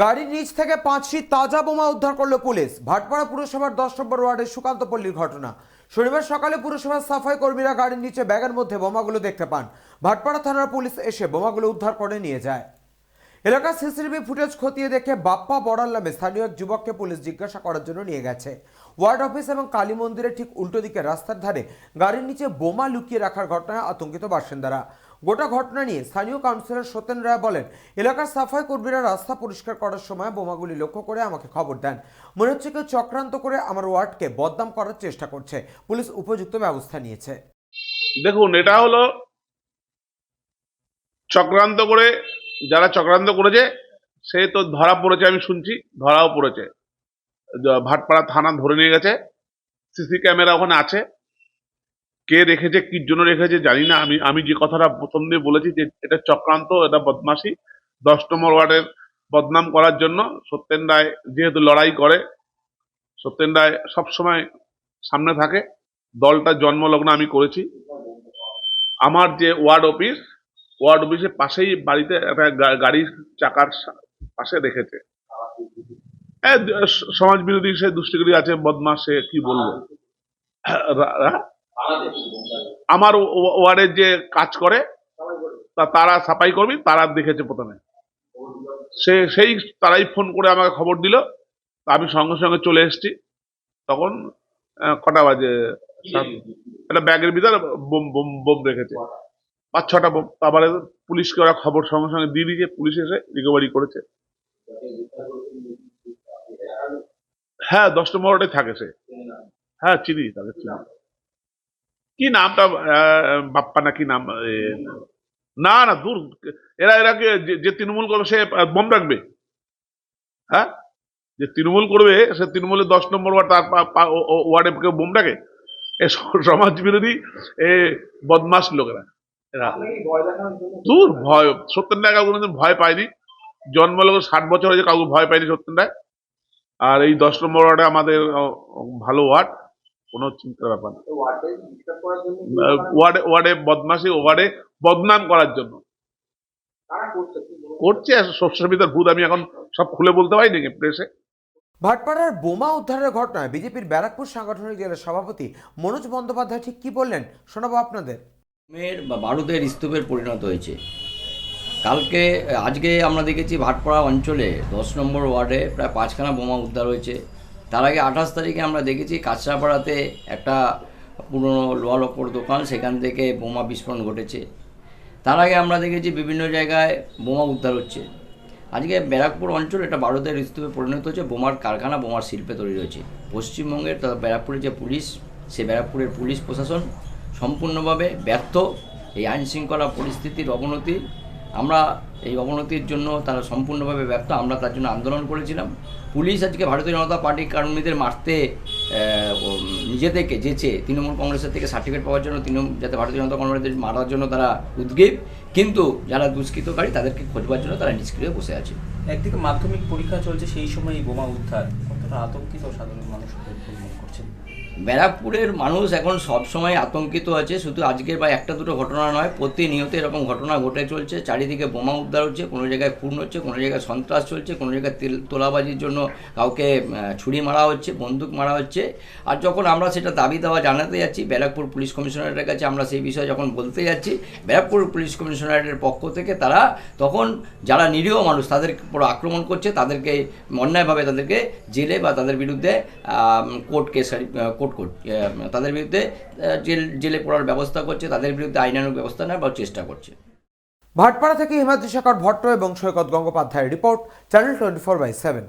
গাড়ির নিচ থেকে পাঁচটি তাজা বোমা উদ্ধার করল পুলিশ। ভাটপাড়া পুরসভার দশ নম্বর ওয়ার্ডের সুকান্ত পল্লীর ঘটনা। শনিবার সকালে পুরসভার সাফাই কর্মীরা গাড়ির নিচে ব্যাগের মধ্যে বোমাগুলো দেখতে পান। ভাটপাড়া থানার পুলিশ এসে বোমাগুলো উদ্ধার করে নিয়ে যায়। এলাকার সিসিটিভি ফুটেজ খতিয়ে দেখে বাপ্পা বড়াল নামে স্থানীয় এক যুবককে পুলিশ জিজ্ঞাসা করার জন্য নিয়ে গেছে। ওয়ার্ড অফিস এবং কালী মন্দিরের ঠিক উল্টো দিকে রাস্তার ধারে গাড়ির নিচে বোমা লুকিয়ে রাখার ঘটনায় আতঙ্কিত বাসিন্দারা। গোটা ঘটনা নিয়ে স্থানীয় কাউন্সিলর সত্যেন রায় বলেন, এলাকার সাফাই কর্মীরা রাস্তা পরিষ্কার করার সময় বোমাগুলি লক্ষ্য করে আমাকে খবর দেন। মনে হচ্ছে কেউ চক্রান্ত করে আমার ওয়ার্ডকে বদনাম করার চেষ্টা করছে। পুলিশ উপযুক্ত ব্যবস্থা নিয়েছে। দেখুন, এটা হলো চক্রান্ত করে যারা চক্রান্ত করেছে, সে তো ধরা পড়েছে আমি শুনছি, ধরাও পড়েছে। ভাটপাড়া থানা ধরে নিয়ে গেছে, সিসি ক্যামেরা ওখানে আছে। কে রেখেছে, কি জন্য রেখেছে, জানি না। আমি আমি যে কথাটা প্রথম দিয়ে বলেছি যে এটা চক্রান্ত, এটা বদমাসি দশ নম্বর ওয়ার্ডের বদনাম করার জন্য সত্যেন রায় যেহেতু লড়াই করে, সত্যেন রায় সবসময় সামনে থাকে। দলটা জন্মলগ্ন আমি করেছি। আমার যে ওয়ার্ড অফিস ওয়ার্ড অফিসের পাশেই বাড়িতে একটা গাড়ির চাকার পাশে রেখেছে। হ্যাঁ, সমাজ বিরোধী সে দুষ্টিগুলি আছে বদমাস সে কি বলব? আমার ওয়ার্ডের যে কাজ করে তা তারা সাফাই কর্মী তারা দেখেছে প্রথমে। সে সেই তারাই ফোন করে আমাকে খবর দিল তা আমি সঙ্গে সঙ্গে চলে এসেছি। তখন কটা বাজে? একটা ব্যাগের ভিতরে বোম বোম বোম রেখেছে। পাঁচ ছটা তারপরে পুলিশকে ওরা খবর সঙ্গে সঙ্গে দিয়ে দিয়েছে, পুলিশ এসে রিকভারি করেছে। হ্যাঁ দশ নম্বর থাকে সে। হ্যাঁ চিনি তাকে চিনি। কি নামটা বাপ্পা না কি নাম না না, দূর। এরা এরা যে- তৃণমূল করবে, সে বোম রাখবে। হ্যাঁ? যে তৃণমূল করবে, সে তৃণমূলের দশ নম্বর ওয়ার্ড, তার ওয়ার্ডে কেউ বোম রাখে? এ সমাজ বিরোধী এ বদমাস লোকেরা। দূর ভয় সত্যেন রায় কাউকে কোনোদিন ভয় পায়নি জন্মলগ্ন ষাট বছর হয়েছে কাউকে ভয় পায়নি সত্যেন রায় আর এই দশ নম্বর ওয়ার্ডে আমাদের ভালো ওয়ার্ড কোনো চিন্তার ব্যাপার না। ওয়ার্ডে ওয়ার্ডে বদমাসি ওয়ার্ডে বদনাম করার জন্য। করছে শস্যের ভিতর ভূত আমি এখন সব খুলে বলতে পারি নাকি প্রেসে ভাটপাড়ার বোমা উদ্ধারের ঘটনায় বিজেপির ব্যারাকপুর সাংগঠনিক জেলার সভাপতি মনোজ বন্দ্যোপাধ্যায় ঠিক কি বললেন শোনাবো আপনাদের। মেয়ের বা বারুদের স্তূপের পরিণত হয়েছে। কালকে, আজকে আমরা দেখেছি ভাটপাড়া অঞ্চলে দশ নম্বর ওয়ার্ডে প্রায় পাঁচখানা বোমা উদ্ধার হয়েছে। তার আগে আঠাশ তারিখে আমরা দেখেছি কাঁচরাপাড়াতে একটা পুরনো লোহার ওপর দোকান, সেখান থেকে বোমা বিস্ফোরণ ঘটেছে। তার আগে আমরা দেখেছি বিভিন্ন জায়গায় বোমা উদ্ধার হচ্ছে। আজকে ব্যারাকপুর অঞ্চল এটা ভারতের স্তূপে পরিণত হচ্ছে বোমার কারখানা, বোমার শিল্পে তৈরি রয়েছে পশ্চিমবঙ্গের ব্যারাকপুরের যে পুলিশ, সে ব্যারাকপুরের পুলিশ প্রশাসন সম্পূর্ণভাবে ব্যর্থ এই আইন শৃঙ্খলা পরিস্থিতির অবনতি। আমরা এই অবনতির জন্য তারা সম্পূর্ণভাবে ব্যর্থ, আমরা তার জন্য আন্দোলন করেছিলাম। পুলিশ আজকে ভারতীয় জনতা পার্টির কর্মীদের মারতে নিজে থেকে যেচে তৃণমূল কংগ্রেসের থেকে সার্টিফিকেট পাওয়ার জন্য তৃণমূল, যাতে ভারতীয় জনতা কংগ্রেসের মারার জন্য তারা উদ্গ্রীব। কিন্তু যারা দুষ্কৃতকারী, তাদেরকে খোঁজবার জন্য তারা নিষ্ক্রিয় বসে আছে। একদিকে মাধ্যমিক পরীক্ষা চলছে, সেই সময় এই বোমা উদ্ধার। কতটা আতঙ্কিত সাধারণ মানুষ মনে করছেন। ব্যারাকপুরের মানুষ এখন সবসময় আতঙ্কিত আছে, শুধু আজকের বা একটা দুটো ঘটনা নয়, প্রতিনিয়ত এরকম ঘটনা ঘটে চলছে, চারিদিকে বোমা উদ্ধার হচ্ছে, কোনো জায়গায় খুন হচ্ছে, কোনো জায়গায় সন্ত্রাস চলছে, কোনো জায়গায় তেল, তোলাবাজির জন্য কাউকে ছুরি মারা হচ্ছে, বন্দুক মারা হচ্ছে। আর যখন আমরা সেটা দাবি দেওয়া জানাতে যাচ্ছি, ব্যারাকপুর পুলিশ কমিশনারের কাছে আমরা সেই বিষয়ে যখন বলতে যাচ্ছি, ব্যারাকপুর পুলিশ কমিশনারের পক্ষ থেকে তারা তখন যারা নিরীহ মানুষ তাদের উপর আক্রমণ করছে, তাদেরকে অন্যায়ভাবে তাদেরকে জেলে বা তাদের বিরুদ্ধে কোর্ট কেস কোর্ট তাদের বিরুদ্ধে জেল, জেলে পড়ার ব্যবস্থা করছে, তাদের বিরুদ্ধে আইনানুগ ব্যবস্থা নেওয়ার চেষ্টা করছে। ভাটপাড়া থেকে হিমাদ্রি শেখর ভট্ট এবং সৈকত গঙ্গোপাধ্যায়ের report, channel twenty four by seven.